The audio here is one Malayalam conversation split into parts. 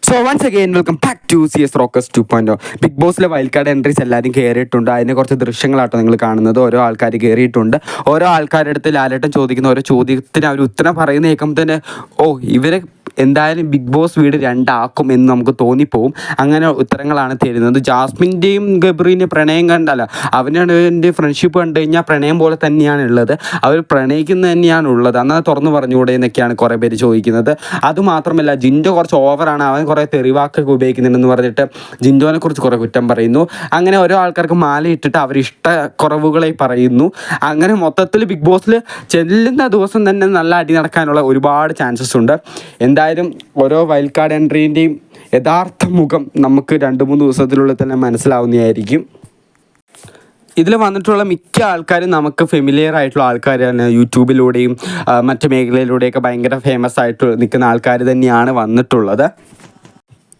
So once again welcome back to C S rocks two point big ബോസിലെ wild card entries എല്ലാവരും കയറിയിട്ടുണ്ട് അതിനെ കുറച്ച് ദൃശ്യങ്ങളാട്ടോ നിങ്ങൾ കാണുന്നത്. ഓരോ ആൾക്കാർ കയറിയിട്ടുണ്ട് ഓരോ ആൾക്കാരുടെ അടുത്ത് ലാലേട്ടൻ ചോദിക്കുന്ന ഓരോ ചോദ്യത്തിന് അവർ ഉത്തരം പറയുന്ന കേൾക്കുമ്പോൾ തന്നെ ഓ ഇവരെ എന്തായാലും ബിഗ് ബോസ് വീട് രണ്ടാക്കും എന്ന് നമുക്ക് തോന്നിപ്പോവും. അങ്ങനെ ഉത്തരങ്ങളാണ് തരുന്നത്. ജാസ്മിന്റെയും ഗബ്രീന്റെ പ്രണയം കണ്ടല്ല. അവന്റെ ഫ്രണ്ട്ഷിപ്പ് കണ്ടു കഴിഞ്ഞാൽ പ്രണയം പോലെ തന്നെയാണ് ഉള്ളത്. അവർ പ്രണയിക്കുന്നത് തന്നെയാണ് ഉള്ളത്. എന്നാൽ തുറന്നു പറഞ്ഞുകൂടെ എന്നൊക്കെയാണ് കുറേ പേര് ചോദിക്കുന്നത്. അതുമാത്രമല്ല ജിൻഡോ കുറച്ച് ഓവറാണ് അവൻ കുറേ തെറിവാക്കൊക്കെ ഉപയോഗിക്കുന്നുണ്ടെന്ന് പറഞ്ഞിട്ട് ജിൻഡോനെ കുറിച്ച് കുറേ കുറ്റം പറയുന്നു. അങ്ങനെ ഓരോ ആൾക്കാർക്ക് മാല ഇട്ടിട്ട് അവർ ഇഷ്ട കുറവുകളെ പറയുന്നു. അങ്ങനെ മൊത്തത്തിൽ ബിഗ് ബോസിൽ ചെല്ലുന്ന ദിവസം തന്നെ നല്ല അടി നടക്കാനുള്ള ഒരുപാട് ചാൻസസ് ഉണ്ട്. എന്തായാലും ഓരോ വൈൽഡ് കാർഡ് എൻട്രീന്റെയും യഥാർത്ഥ മുഖം നമുക്ക് രണ്ട് മൂന്ന് ദിവസത്തിനുള്ളിൽ തന്നെ മനസ്സിലാവുന്നതായിരിക്കും. ഇതിൽ വന്നിട്ടുള്ള മിക്ക ആൾക്കാരും നമുക്ക് ഫെമിലിയർ ആയിട്ടുള്ള ആൾക്കാരാണ് യൂട്യൂബിലൂടെയും മറ്റ് മേഖലയിലൂടെയൊക്കെ ഭയങ്കര ഫേമസ് ആയിട്ട് നിൽക്കുന്ന ആൾക്കാർ തന്നെയാണ് വന്നിട്ടുള്ളത്.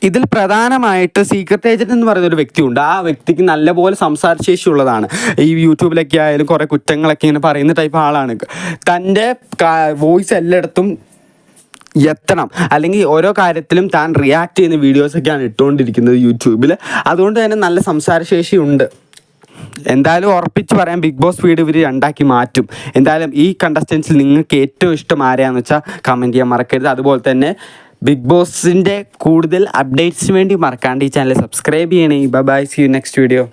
ഇതിൽ പ്രധാനമായിട്ട് സീക്രട്ട് ഏജന്റ് എന്ന് പറയുന്ന ഒരു വ്യക്തിയുണ്ട്. ആ വ്യക്തിക്ക് നല്ലപോലെ സംസാരശേഷി ഉള്ളതാണ് ഈ യൂട്യൂബിലൊക്കെ ആയാലും കുറേ കുറ്റങ്ങളൊക്കെ ഇങ്ങനെ പറയുന്ന ടൈപ്പ് ആളാണ്. തന്റെ വോയിസ് എല്ലായിടത്തും എത്തണം. അല്ലെങ്കിൽ ഓരോ കാര്യത്തിലും താൻ റിയാക്ട് ചെയ്യുന്ന വീഡിയോസൊക്കെയാണ് ഇട്ടുകൊണ്ടിരിക്കുന്നത് യൂട്യൂബിൽ അതുകൊണ്ട് തന്നെ നല്ല സംസാരശേഷി ഉണ്ട് എന്തായാലും ഉറപ്പിച്ച് പറയാം ബിഗ് ബോസ് വീട് ഇവർ രണ്ടാക്കി മാറ്റും. എന്തായാലും ഈ കണ്ടസ്റ്റൻസിൽ നിങ്ങൾക്ക് ഏറ്റവും ഇഷ്ടം ആരെയാന്ന് വെച്ചാൽ കമന്റ് ചെയ്യാൻ മറക്കരുത്. അതുപോലെ തന്നെ ബിഗ് ബോസിന്റെ കൂടുതൽ അപ്ഡേറ്റ്സിന് വേണ്ടി മറക്കാണ്ട് ഈ ചാനൽ സബ്സ്ക്രൈബ് ചെയ്യണേ. Bye bye see you next video